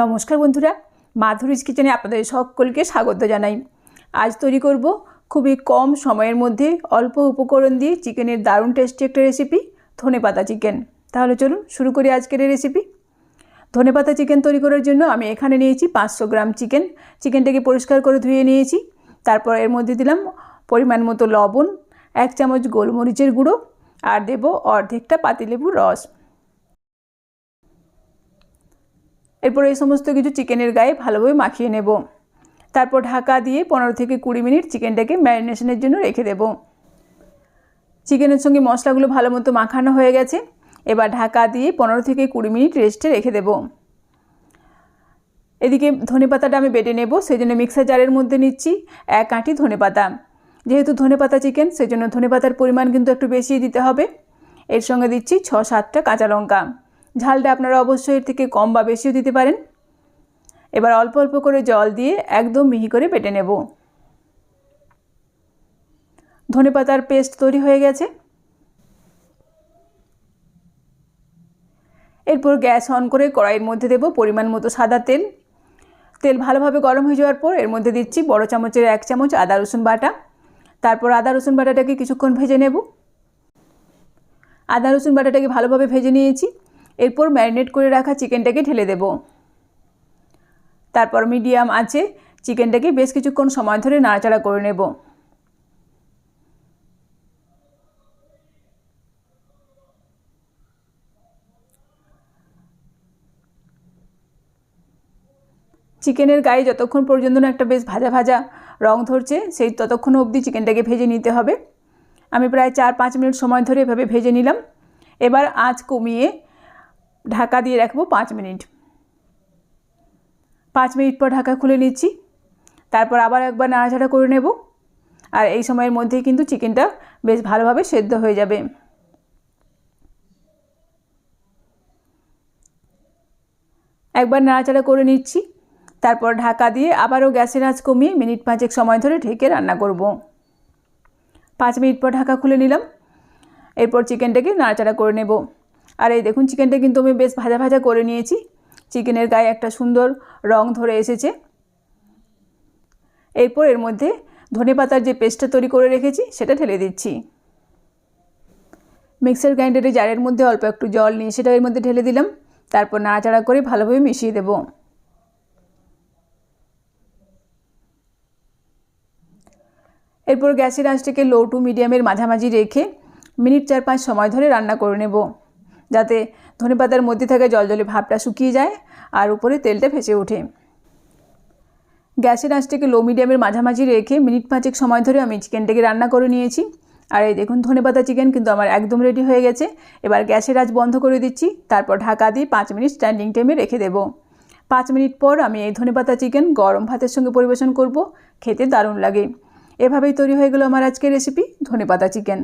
নমস্কার বন্ধুরা, মাধুরীজ কিচেনে আপনাদের সকলকে স্বাগত জানাই। আজ তৈরি করব খুবই কম সময়ের মধ্যে অল্প উপকরণ দিয়ে চিকেনের দারুণ টেস্টি একটা রেসিপি ধনেপাতা চিকেন তাহলে চলুন শুরু করি আজকের রেসিপি ধনেপাতা চিকেন তৈরি করার জন্য আমি এখানে নিয়েছি পাঁচশো গ্রাম চিকেন চিকেনটাকে পরিষ্কার করে ধুয়ে নিয়েছি। তারপর এর মধ্যে দিলাম পরিমাণ মতো লবণ, এক চামচ গোলমরিচের গুঁড়ো, আর দেব অর্ধেকটা পাতিলেবুর রস। এরপর এই সমস্ত কিছু চিকেনের গায়ে ভালোভাবে মাখিয়ে নেব। তারপর ঢাকা দিয়ে পনেরো থেকে কুড়ি মিনিট চিকেনটাকে ম্যারিনেশনের জন্য রেখে দেব। চিকেনের সঙ্গে মশলাগুলো ভালো মতো মাখানো হয়ে গেছে। এবার ঢাকা দিয়ে পনেরো থেকে কুড়ি মিনিট রেস্টে রেখে দেব। এদিকে ধনে পাতাটা আমি বেটে নেব সেই জন্য মিক্সার জারের মধ্যে নিচ্ছি এক আঁটি ধনে পাতা। যেহেতু ধনে পাতা চিকেন সেই জন্য ধনে পাতার পরিমাণ কিন্তু একটু বেশি দিতে হবে। এর সঙ্গে দিচ্ছি ছ সাতটা কাঁচা লঙ্কা। ঝালটা আপনারা অবশ্যই এর থেকে কম বা বেশিও দিতে পারেন। এবার অল্প অল্প করে জল দিয়ে একদম মিহি করে বেটে নেব। ধনে পাতার পেস্ট তৈরি হয়ে গেছে। এরপর গ্যাস অন করে কড়াইয়ের মধ্যে দেব পরিমাণ মতো সাদা তেল। তেল ভালোভাবে গরম হয়ে যাওয়ার পর এর মধ্যে দিচ্ছি বড় চামচের এক চামচ আদা রসুন বাটা। তারপর আদা রসুন বাটাটাকে কিছুক্ষণ ভেজে নেব। আদা রসুন বাটাটাকে ভালোভাবে ভেজে নিয়েছি। এরপর ম্যারিনেট করে রাখা চিকেনটাকে ঢেলে দেব। তারপর মিডিয়াম আছে চিকেনটাকে বেশ কিছুক্ষণ সময় ধরে নাড়াচাড়া করে নেব। চিকেনের গায়ে যতক্ষণ পর্যন্ত না একটা বেশ ভাজা ভাজা রং ধরছে, সেই ততক্ষণ অবধি চিকেনটাকে ভেজে নিতে হবে। আমি প্রায় চার পাঁচ মিনিট সময় ধরে এভাবে ভেজে নিলাম। এবার আঁচ কমিয়ে ঢাকা দিয়ে রাখব পাঁচ মিনিট। পাঁচ মিনিট পর ঢাকা খুলে নিচ্ছি। তারপর আবার একবার নাড়াচাড়া করে নেব। আর এই সময়ের মধ্যেই কিন্তু চিকেনটা বেশ ভালোভাবে সেদ্ধ হয়ে যাবে। একবার নাড়াচাড়া করে নিচ্ছি। তারপর ঢাকা দিয়ে আবারও গ্যাসের আঁচ কমিয়ে মিনিট পাঁচেক সময় ধরে ঢেকে রান্না করব। পাঁচ মিনিট পর ঢাকা খুলে নিলাম। এরপর চিকেনটাকে নাড়াচাড়া করে নেব। আর এই দেখুন চিকেনটা কিন্তু আমি বেশ ভাজা ভাজা করে নিয়েছি। চিকেনের গায়ে একটা সুন্দর রং ধরে এসেছে। এরপর এর মধ্যে ধনে পাতার যে পেস্টটা তৈরি করে রেখেছি, সেটা ঢেলে দিচ্ছি। মিক্সার গ্রাইন্ডারে জারের মধ্যে অল্প একটু জল নিয়ে সেটা এর মধ্যে ঢেলে দিলাম। তারপর নাড়াচাড়া করে ভালোভাবে মিশিয়ে দেব। এরপর গ্যাসের আঁচটাকে লো টু মিডিয়ামের মাঝামাঝি রেখে মিনিট চার পাঁচ সময় ধরে রান্না করে নেব। যাতে ধনেপাতার মধ্যে থাকা জলজলে ভাবটা শুকিয়ে যায় আর উপরে তেলটা ভেসে ওঠে। গ্যাসের আঁচটাকে লো মিডিয়ামের মাঝামাঝি রেখে মিনিট পাঁচেক সময় ধরে আমি চিকেনটাকে রান্না করে নিয়েছি। আর এই দেখুন, ধনেপাতা চিকেন কিন্তু আমার একদম রেডি হয়ে গেছে। এবার গ্যাসের আঁচ বন্ধ করে দিচ্ছি, তারপর ঢাকা দিয়ে পাঁচ মিনিট স্ট্যান্ডিং টাইমে রেখে দেবো। পাঁচ মিনিট পর আমি এই ধনেপাতা চিকেন গরম ভাতের সঙ্গে পরিবেশন করব, খেতে দারুণ লাগে। এভাবেই তৈরি হয়ে গেলো আমার আজকের রেসিপি ধনেপাতা চিকেন।